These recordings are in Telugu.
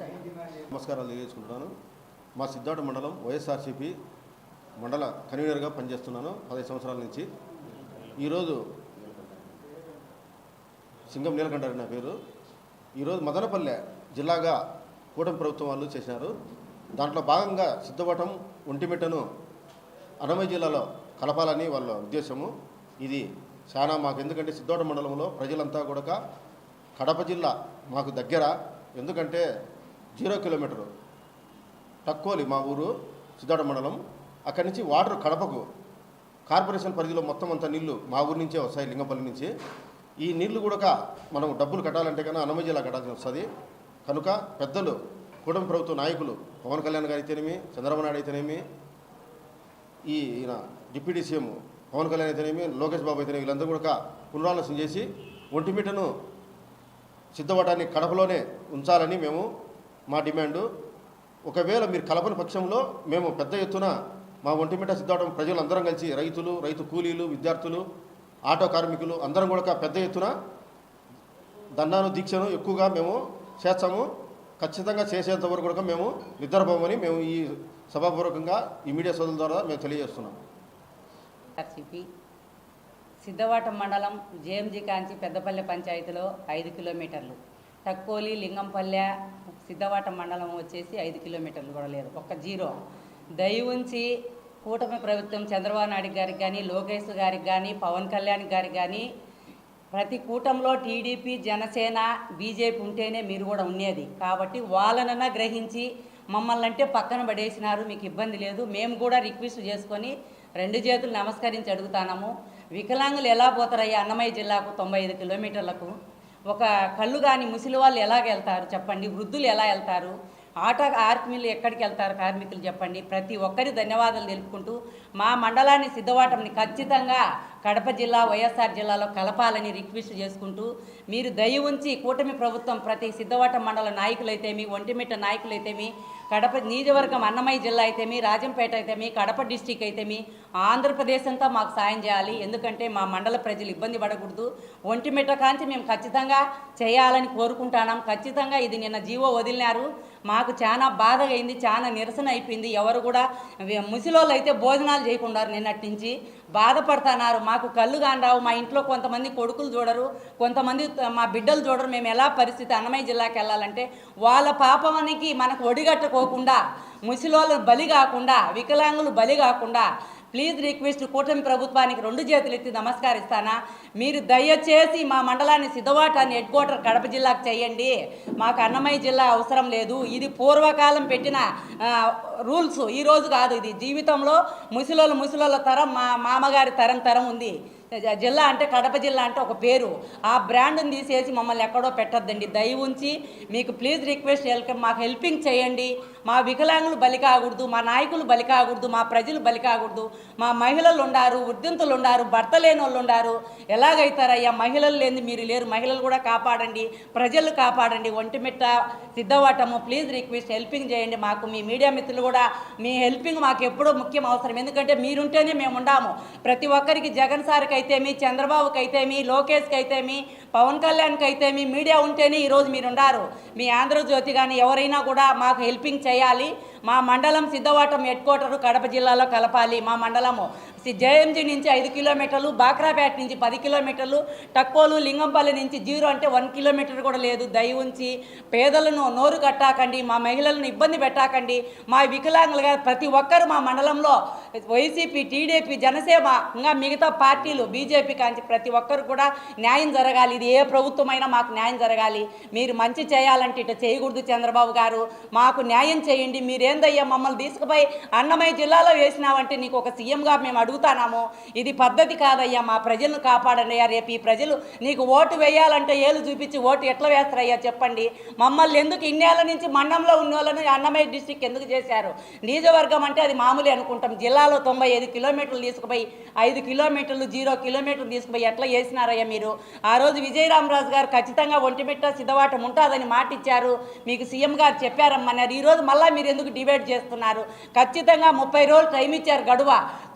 నమస్కారాలు తెలియజేసుకుంటున్నాను. మా సిద్ధార్థ మండలం వైఎస్ఆర్సీపీ మండల కన్వీనర్గా పనిచేస్తున్నాను పదహైదు సంవత్సరాల నుంచి. ఈరోజు సింగం నీలకంఠ నా పేరు. ఈరోజు మదనపల్లె జిల్లాగా కూటమి ప్రభుత్వం వాళ్ళు చేసినారు. దాంట్లో భాగంగా సిద్ధవటం ఒంటిమిట్టను అన్నమయ్య జిల్లాలో కలపాలని వాళ్ళ ఉద్దేశము. ఇది చాలా మాకు ఎందుకంటే సిద్ధోట మండలంలో ప్రజలంతా కూడా కడప జిల్లా మాకు దగ్గర. ఎందుకంటే జీరో కిలోమీటరు. తక్కువలి మా ఊరు సిద్ధాడ మండలం. అక్కడి నుంచి వాటర్ కడపకు కార్పొరేషన్ పరిధిలో మొత్తం అంతా నీళ్ళు మా ఊరి నుంచే వస్తాయి లింగపల్లి నుంచి. ఈ నీళ్ళు కూడా మనం డబ్బులు కట్టాలంటే కన్నా అన్నమయ్య జిల్లా కట్టాల్సి వస్తుంది. కనుక పెద్దలు కూటమి ప్రభుత్వ నాయకులు పవన్ కళ్యాణ్ గారు అయితేనేమి చంద్రబాబు నాయుడు అయితేనేమి ఈ ఈయన డిప్యూటీ సీఎం పవన్ కళ్యాణ్ అయితేనేమి లోకేష్ బాబు అయితేనేమి వీళ్ళందరూ కూడా పునరాలోచన చేసి ఒంటిమిటను సిద్ధపడటాన్ని కడపలోనే ఉంచాలని మేము మా డిమాండు. ఒకవేళ మీరు కలపని పక్షంలో మేము పెద్ద ఎత్తున మా ఒంటిమిట సిద్ధాటం ప్రజలందరం కలిసి రైతులు రైతు కూలీలు విద్యార్థులు ఆటో కార్మికులు అందరం కూడా పెద్ద ఎత్తున దండాను దీక్షను ఎక్కువగా మేము చేస్తాము. ఖచ్చితంగా చేసేంత వరకు కూడా మేము నిద్రపోమని మేము ఈ సభాపూర్వకంగా ఈ మీడియా సోదరుల ద్వారా మేము తెలియజేస్తున్నాం. ఆర్సిపి. సిద్ధవాటం మండలం జేఎంజీ కాంచి పెద్దపల్లె పంచాయతీలో ఐదు కిలోమీటర్లు. తక్కువలి లింగంపల్లె సిద్ధవాట మండలం వచ్చేసి ఐదు కిలోమీటర్లు కూడా లేదు. ఒక్క జీరో. దయ ఉంచి కూటమి ప్రభుత్వం చంద్రబాబు నాయుడు గారికి కానీ లోకేష్ గారికి కానీ పవన్ కళ్యాణ్ గారికి కానీ ప్రతి కూటంలో టీడీపీ జనసేన బీజేపీ ఉంటేనే మీరు కూడా ఉండేది. కాబట్టి వాళ్ళనన్నా గ్రహించి మమ్మల్ని అంటే పక్కన పడేసినారు మీకు ఇబ్బంది లేదు. మేము కూడా రిక్వెస్ట్ చేసుకొని రెండు చేతులు నమస్కరించి అడుగుతాము వికలాంగులు ఎలా పోతారయ్యా అన్నమయ్య జిల్లాకు తొంభై ఐదు కిలోమీటర్లకు? ఒక కళ్ళు కాని ముసలి వాళ్ళు ఎలాగ వెళ్తారు చెప్పండి? వృద్ధులు ఎలా వెళ్తారు? ఆటో ఆర్మీలు ఎక్కడికి వెళ్తారు కార్మికులు చెప్పండి? ప్రతి ఒక్కరి ధన్యవాదాలు తెలుపుకుంటూ మా మండలాన్ని సిద్ధవాటంని ఖచ్చితంగా కడప జిల్లా వైఎస్ఆర్ జిల్లాలో కలపాలని రిక్వెస్ట్ చేసుకుంటూ మీరు దయ ఉంచి కూటమి ప్రభుత్వం ప్రతి సిద్ధవాటం మండల నాయకులైతేమి ఒంటిమిట్ట నాయకులైతేమి కడప నియోజకవర్గం అన్నమయ్య జిల్లా అయితేమి రాజంపేట అయితేమి కడప డిస్టిక్ అయితేమి ఆంధ్రప్రదేశ్ అంతా మాకు సాయం చేయాలి. ఎందుకంటే మా మండల ప్రజలు ఇబ్బంది పడకూడదు. ఒంటిమిట్ట కాంచి మేము ఖచ్చితంగా చేయాలని కోరుకుంటున్నాం. ఖచ్చితంగా ఇది నిన్న జీవో వదిలినారు. మాకు చాలా బాధగా అయింది చాలా నిరసన అయిపోయింది. ఎవరు కూడా ముసిలోళ్ళు అయితే భోజనాలు చేయకుండా నిన్నటి నుంచి. బాధపడుతున్నారు మాకు కళ్ళు కానరావు మా ఇంట్లో కొంతమంది కొడుకులు చూడరు కొంతమంది మా బిడ్డలు చూడరు. మేము ఎలా పరిస్థితి? అన్నమయ్య జిల్లాకి వెళ్ళాలంటే వాళ్ళ పాపానికి మనకు ఒడిగట్టుకోకుండా ముసలోళ్ళు బలి కాకుండా వికలాంగులు బలి కాకుండా ప్లీజ్ రిక్వెస్ట్ కూటమి ప్రభుత్వానికి రెండు చేతులు ఎత్తి నమస్కరిస్తానా. మీరు దయచేసి మా మండలాన్ని సిద్ధవాటాన్ని హెడ్ క్వార్టర్ కడప జిల్లాకు చేయండి. మాకు అన్నమయ్య జిల్లా అవసరం లేదు. ఇది పూర్వకాలం పెట్టిన రూల్స్. ఈరోజు కాదు ఇది. జీవితంలో ముసలోళ్ళ ముసలోళ్ళ తరం మా మామగారి తరం తరం ఉంది. జిల్లా అంటే కడప జిల్లా అంటే ఒక పేరు. ఆ బ్రాండ్ని తీసేసి మమ్మల్ని ఎక్కడో పెట్టద్దండి. దయ ఉంచి మీకు ప్లీజ్ రిక్వెస్ట్ హెల్ప్ మాకు హెల్పింగ్ చేయండి. మా వికలాంగులు బలి కాకూడదు మా నాయకులు బలి కాకూడదు మా ప్రజలు బలి కాకూడదు. మా మహిళలు ఉండారు వృద్ధింతులు ఉండారు భర్త లేని వాళ్ళు ఉండారు. ఎలాగైతారయ్యా? మహిళలు లేని మీరు లేరు. మహిళలు కూడా కాపాడండి ప్రజలు కాపాడండి. Vontimitta Siddhavatam. Please request helping చేయండి మాకు. మీ మీడియా మిత్రులు కూడా మీ హెల్పింగ్ మాకు ఎప్పుడూ ముఖ్యం అవసరం. ఎందుకంటే మీరుంటేనే మేము ఉండాము. ప్రతి ఒక్కరికి జగన్ సార్కి అయితేమి చంద్రబాబుకి అయితేమి లోకేష్కి అయితేమి పవన్ కళ్యాణ్కి అయితేమి మీడియా ఉంటేనే ఈరోజు మీరు మీ ఆంధ్రజ్యోతి కానీ ఎవరైనా కూడా మాకు హెల్పింగ్ చేయాలి. మా మండలం సిద్ధవాటం హెడ్ క్వార్టర్ కడప జిల్లాలో కలపాలి. మా మండలము సి- జేఎంజీ నుంచి ఐదు కిలోమీటర్లు బాక్రాపేట నుంచి పది కిలోమీటర్లు టక్కోలు లింగంపల్లి నుంచి జీరో అంటే వన్ కిలోమీటర్ కూడా లేదు. దయ ఉంచి పేదలను నోరు కట్టాకండి మా మహిళలను ఇబ్బంది పెట్టాకండి. మా వికలాంగులుగా ప్రతి ఒక్కరు మా మండలంలో వైసీపీ టీడీపీ జనసేన ఇంకా మిగతా పార్టీలు బీజేపీ కాంచి ప్రతి ఒక్కరు కూడా న్యాయం జరగాలి. ఇది ఏ ప్రభుత్వమైనా మాకు న్యాయం జరగాలి. మీరు మంచి చేయాలంటే ఇటు చేయకూడదు చంద్రబాబు గారు. మాకు న్యాయం చేయండి. ఏందయ్యా మమ్మల్ని తీసుకుపోయి అన్నమయ్య జిల్లాలో వేసినావంటే నీకు ఒక సీఎంగా మేము అడుగుతానాము? ఇది పద్ధతి కాదయ్యా మా ప్రజలను కాపాడండి అయ్యా రేపు ఈ ప్రజలు నీకు ఓటు వేయాలంటే ఏలు చూపించి ఓటు ఎట్లా వేస్తారయ్యా చెప్పండి? మమ్మల్ని ఎందుకు ఇన్నేళ్ళ నుంచి మండంలో ఉన్న వాళ్ళని అన్నమయ్య డిస్టిక్ ఎందుకు చేశారు? నియోజకవర్గం అంటే అది మామూలే అనుకుంటాం. జిల్లాలో తొంభై ఐదు కిలోమీటర్లు తీసుకుపోయి ఐదు కిలోమీటర్లు జీరో కిలోమీటర్లు తీసుకుపోయి ఎట్లా చేసినారయ్యా మీరు? ఆ రోజు విజయరామరాజు గారు ఖచ్చితంగా ఒంటిమిట్ట సిద్ధవాటం ఉంటుందని మాట ఇచ్చారు మీకు సీఎం గారు చెప్పారమ్మన్నారు ఈ రోజు మళ్ళీ మీరు ఎందుకు డిబేట్ చేస్తున్నారు. ఖచ్చితంగా ముప్పై రోజులు టైం ఇచ్చారు గడువ.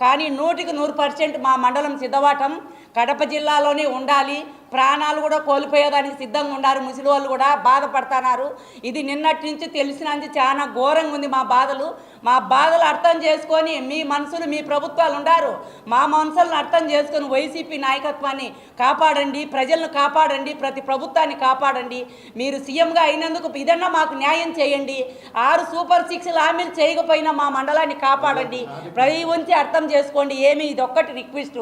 కానీ నూటికి నూరు పర్సెంట్ మా మండలం సిద్ధవాటం కడప జిల్లాలోనే ఉండాలి. ప్రాణాలు కూడా కోల్పోయేదానికి సిద్ధంగా ఉన్నారు ముసలి వాళ్ళు కూడా బాధపడుతున్నారు. ఇది నిన్నటి నుంచి తెలిసినంది చాలా ఘోరంగా ఉంది మా బాధలు. మా బాధలు అర్థం చేసుకొని మీ మనసులు మీ ప్రభుత్వాలు ఉండారు. మా మనసులను అర్థం చేసుకొని వైసీపీ నాయకత్వాన్ని కాపాడండి ప్రజలను కాపాడండి ప్రతి ప్రభుత్వాన్ని కాపాడండి. మీరు సీఎంగా అయినందుకు ఇదన్నా మాకు న్యాయం చేయండి. ఆరు సూపర్ సిక్స్ హామీలు చేయకపోయినా మా మండలాన్ని కాపాడండి. ప్రతి ఉంచి అర్థం చేసుకోండి. ఏమి ఇది ఒక్కటి రిక్వెస్ట్.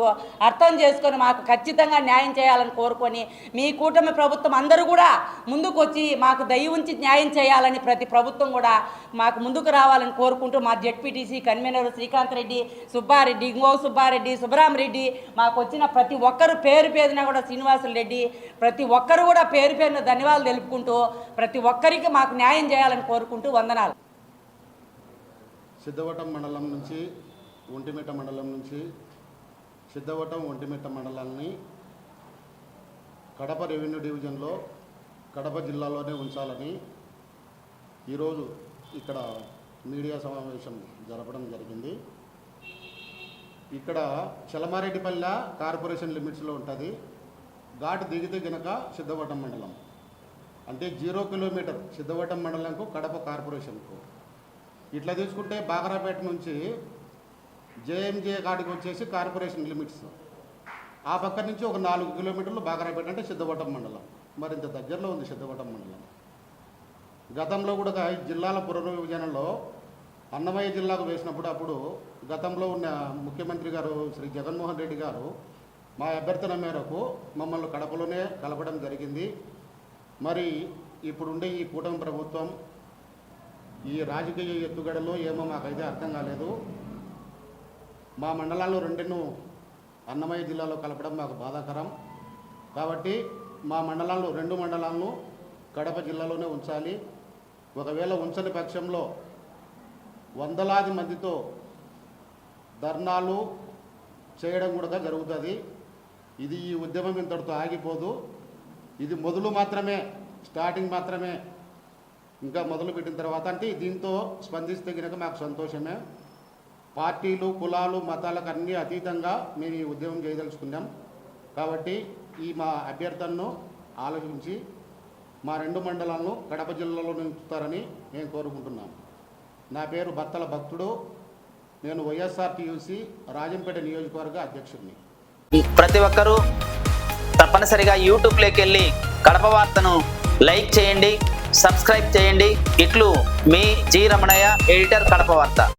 అర్థం చేసుకొని మాకు ఖచ్చితంగా న్యాయం చేయాలని కోరుకొని మీ కూటమి ప్రభుత్వం అందరూ కూడా ముందుకు వచ్చి మాకు దయ ఉంచి న్యాయం చేయాలని ప్రతి ప్రభుత్వం కూడా మాకు ముందుకు రావాలని కోరుకుంటూ మా జెడ్పీటీసీ కన్వీనర్ శ్రీకాంత్ రెడ్డి సుబ్బారెడ్డి ఇంగో సుబ్బారెడ్డి సుబ్బరామరెడ్డి మాకు వచ్చిన ప్రతి ఒక్కరు పేరు పేరున కూడా శ్రీనివాసులు రెడ్డి ప్రతి ఒక్కరు కూడా పేరు పేరున ధన్యవాదాలు తెలుపుకుంటూ ప్రతి ఒక్కరికి మాకు న్యాయం చేయాలని కోరుకుంటూ వందనాలు. సిద్ధవటం మండలం నుంచి ఒంటిమిట్ట మండలం నుంచి సిద్ధవటం ఒంటిమిట్ట మండలాన్ని కడప రెవెన్యూ డివిజన్లో కడప జిల్లాలోనే ఉంచాలని ఈరోజు ఇక్కడ మీడియా సమావేశం జరపడం జరిగింది. ఇక్కడ చలమారెడ్డిపల్లె కార్పొరేషన్ లిమిట్స్లో ఉంటుంది. ఘాట్ దిగితే గనక సిద్ధవటం మండలం. అంటే జీరో కిలోమీటర్ సిద్ధవటం మండలంకు కడప కార్పొరేషన్కు. ఇట్లా తీసుకుంటే బాగరాపేట నుంచి జేఎంజే ఘాట్కి వచ్చేసి కార్పొరేషన్ లిమిట్స్. ఆ పక్క నుంచి ఒక నాలుగు కిలోమీటర్లు బాగరాపేట అంటే సిద్ధవటం మండలం. మరింత దగ్గరలో ఉంది సిద్ధవటం మండలం. గతంలో కూడా జిల్లాల పునర్విభజనలో అన్నమయ్య జిల్లాకు వేసినప్పుడు అప్పుడు గతంలో ఉన్న ముఖ్యమంత్రి గారు శ్రీ జగన్మోహన్ రెడ్డి గారు మా అభ్యర్థన మేరకు మమ్మల్ని కడపలోనే కలపడం జరిగింది. మరి ఇప్పుడుండే ఈ కూటమి ప్రభుత్వం ఈ రాజకీయ ఎత్తుగడలో ఏమో మాకైతే అర్థం కాలేదు. మా మండలాల్లో రెండును అన్నమయ్య జిల్లాలో కలపడం మాకు బాధాకరం. కాబట్టి మా మండలాల్లో రెండు మండలాలను కడప జిల్లాలోనే ఉంచాలి. ఒకవేళ ఉంచని పక్షంలో వందలాది మందితో ధర్నాలు చేయడం కూడా జరుగుతుంది. ఇది ఈ ఉద్యమం ఇంతటితో ఆగిపోదు. ఇది మొదలు మాత్రమే స్టార్టింగ్ మాత్రమే. ఇంకా మొదలు పెట్టిన తర్వాత అంటే దీంతో స్పందిస్తే కనుక మాకు సంతోషమే. పార్టీలు కులాలు మతాలకు అన్నీ అతీతంగా మేము ఈ ఉద్యమం చేయదలుచుకున్నాం. కాబట్టి ఈ మా అభ్యర్థనను ఆలోచించి మా రెండు మండలాలను కడప జిల్లాలో నిలుపుతారని మేము కోరుకుంటున్నాం నా పేరు భర్తల భక్తుడు. నేను వైఎస్ఆర్టీయూసి రాజంపేట నియోజకవర్గ అధ్యక్షుడిని. ప్రతి ఒక్కరూ తప్పనిసరిగా యూట్యూబ్లోకి వెళ్ళి కడప వార్తను లైక్ చేయండి సబ్స్క్రైబ్ చేయండి. ఇట్లు మీ జి రమణయ్య ఎడిటర్ కడప వార్త.